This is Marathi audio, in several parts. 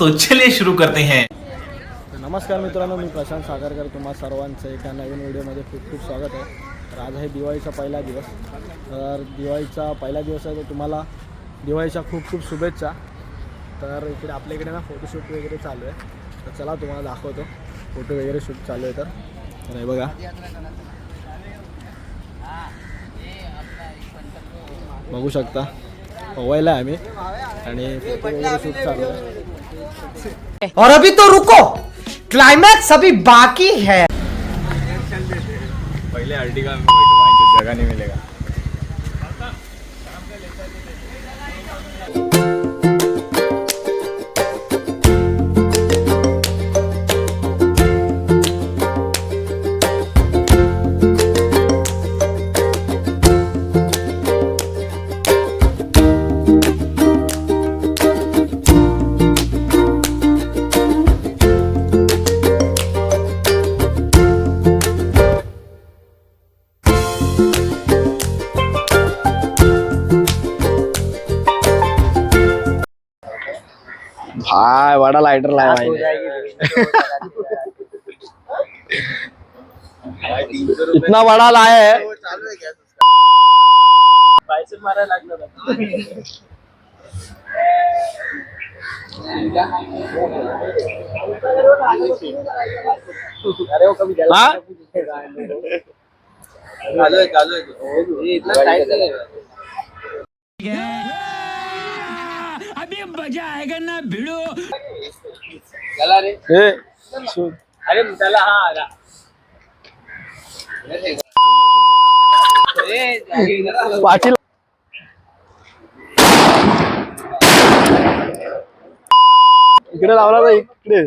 तो चलिए शुरू करते हैं। नमस्कार मित्रांनो मी प्रशांत सागरकर तुम्हा सर्वांचं एका नवीन व्हिडिओमध्ये खूप खूप स्वागत आहे. तर आज आहे दिवाळीचा पहिला दिवस. तर दिवाळीचा पहिला दिवस आहे तर तुम्हाला दिवाळीच्या खूप खूप शुभेच्छा. तर इकडे आपल्या इकडे ना फोटोशूट वगैरे चालू आहे. तर चला तुम्हाला दाखवतो. फोटो वगैरे शूट चालू आहे तर. नाही हे बघा. बघू शकता. पवायला आहे आम्ही. आणि फोटो वगैरे शूट चालू आहे. और अभी तो रुको। क्लाइमैक्स अभी बाकी है। पहले अर्टिगा में जगह नहीं मिलेगा। भाई बड़ा लाइटर लाया भाई। ने। इतना बड़ा लाया है। हाँ? ए, शूट. पाटील। इकडे लावला ना इकडे।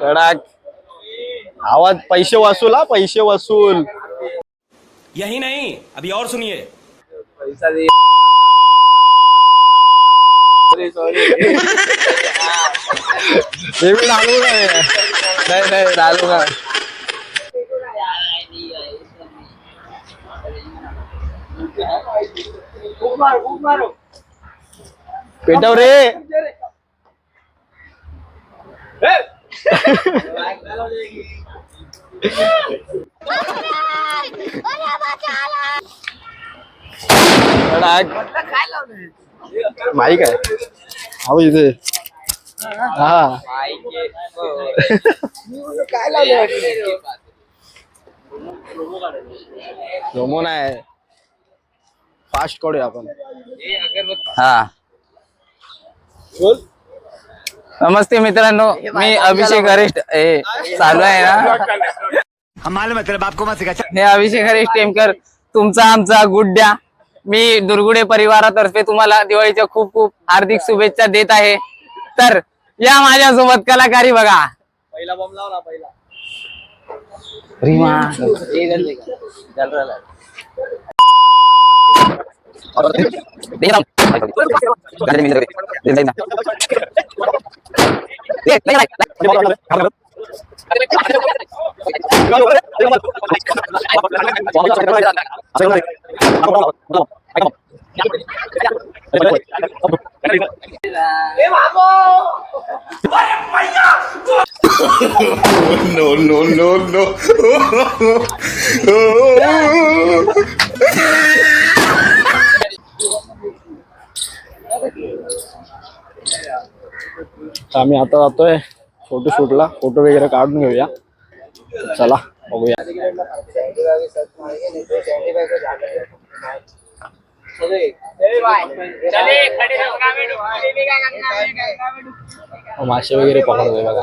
कडक आवाज पैसे वसूल हा पैसे वसूल यही नहीं अभी और सुनिए। मी डालूँगा. नाही नाही डालूँगा। पेटव रे। माईक आहे. अहो इथे. हा. प्रोमो नाही फास्ट करूया आपण. हा. नमस्ते मित्रांनो मी अभिषेक हरीश हे चालू आहे ना? हे अभिषेक हरीश टेमकर तुमचा आमचा गुड्ड्या. मी दुर्गुडे परिवारातर्फे तुम्हाला दिवाळीच्या खूप खूप हार्दिक शुभेच्छा देत आहे. तर या माझ्यासोबत कलाकारी बघा. पहिला बॉम्ब लावला पहिला. रीमा तर आम्ही आता जातोय फोटो शूटला फोटो वगैरे काढून घेऊया चला बघूया मासे वगैरे पकडतोय बघा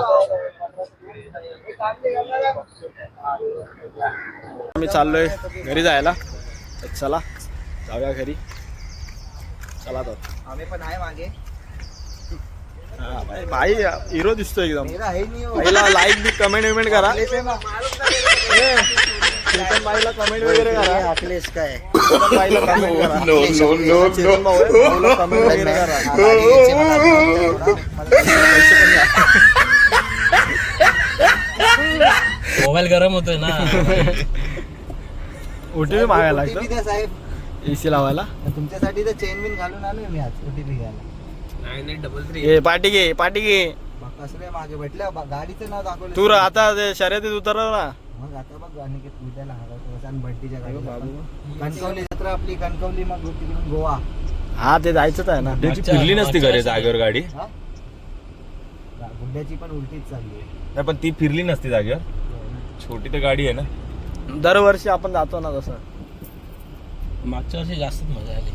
आम्ही चाललोय घरी जायला. चला जाऊया घरी. चला तर. हमें पण आहे मागे भाई- हिरो दिसतोय एकदम लाईक बी कमेंट विमेंट करा. चेतन भाईला कमेंट वगैरे करा. अखिलेश काय? चेतन भाईला कमेंट करा. चेतन भाऊ आहे, भाऊला कमेंट वगैरे करा. मोबाईल गरम होतोय ना. ओटीपी मागायला लागतं. साहेब? ए सी लावायला. तुमच्यासाठी तर चेन बिन घालून आलोय मी आज ओटीपी घ्यायला. ए पाठी घे पाठी घे. बघ कसं रे मागे भेटलं बा- गाडीचं नाव दाखवलं. तू र- आता ते शर्यतीत उतरव ना मग आता बघ अनिकेत उद्याला हरवतो आणि बंटीच्या गाडीला कणकवली जत्रा आपली कणकवली मग तिकडून गोवा. हा ते जायचंच आहे ना. त्याची फिरली नसती का रे जागेवर गाडी? हा? गुड्ड्याची पण उलटीच चालली आहे. नाही पण ती फिरली नसती जागेवर. छोटी तर गाडी आहे ना. दरवर्षी आपण जातो ना तसं. मागच्या वर्षी जास्तच मजा आली.